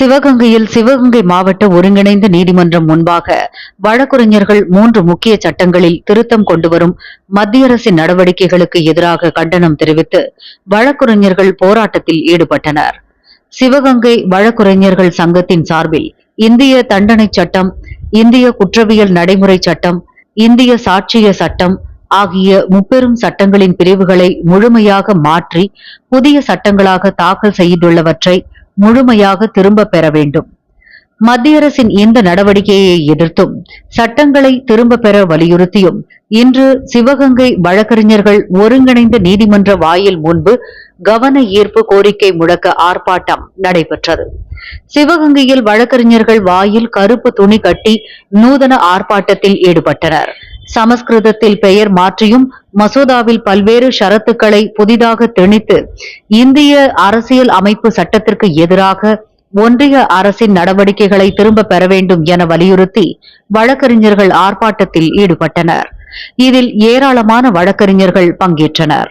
சிவகங்கையில் சிவகங்கை மாவட்ட ஒருங்கிணைந்த நீதிமன்றம் முன்பாக வழக்குரைஞர்கள் மூன்று முக்கிய சட்டங்களில் திருத்தம் கொண்டுவரும் மத்திய அரசின் நடவடிக்கைகளுக்கு எதிராக கண்டனம் தெரிவித்து வழக்குரைஞர்கள் போராட்டத்தில் ஈடுபட்டனர். சிவகங்கை வழக்குரைஞர்கள் சங்கத்தின் சார்பில் இந்திய தண்டனை சட்டம் இந்திய குற்றவியல் நடைமுறை சட்டம் இந்திய சாட்சிய சட்டம் ஆகிய முப்பெரும் சட்டங்களின் பிரிவுகளை முழுமையாக மாற்றி புதிய சட்டங்களாக தாக்கல் செய்துள்ளவற்றை முழுமையாக திரும்ப பெற வேண்டும். மத்திய அரசின் இந்த நடவடிக்கையை எதிர்த்தும் சட்டங்களை திரும்ப பெற வலியுறுத்தியும் இன்று சிவகங்கை வழக்கறிஞர்கள் ஒருங்கிணைந்த நீதிமன்ற வாயில் முன்பு கவன ஈர்ப்பு கோரிக்கை முழக்க ஆர்ப்பாட்டம் நடைபெற்றது. சிவகங்கையில் வழக்கறிஞர்கள் வாயில் கருப்பு துணி கட்டி நூதன ஆர்ப்பாட்டத்தில் ஈடுபட்டனர். சமஸ்கிருதத்தில் பெயர் மாற்றியும் மசோதாவில் பல்வேறு ஷரத்துக்களை புதிதாக திணித்து இந்திய அரசியல் அமைப்பு சட்டத்திற்கு எதிராக ஒன்றிய அரசின் நடவடிக்கைகளை திரும்ப பெற வேண்டும் என வலியுறுத்தி வழக்கறிஞர்கள் ஆர்ப்பாட்டத்தில் ஈடுபட்டனர். இதில் ஏராளமான வழக்கறிஞர்கள் பங்கேற்றனர்.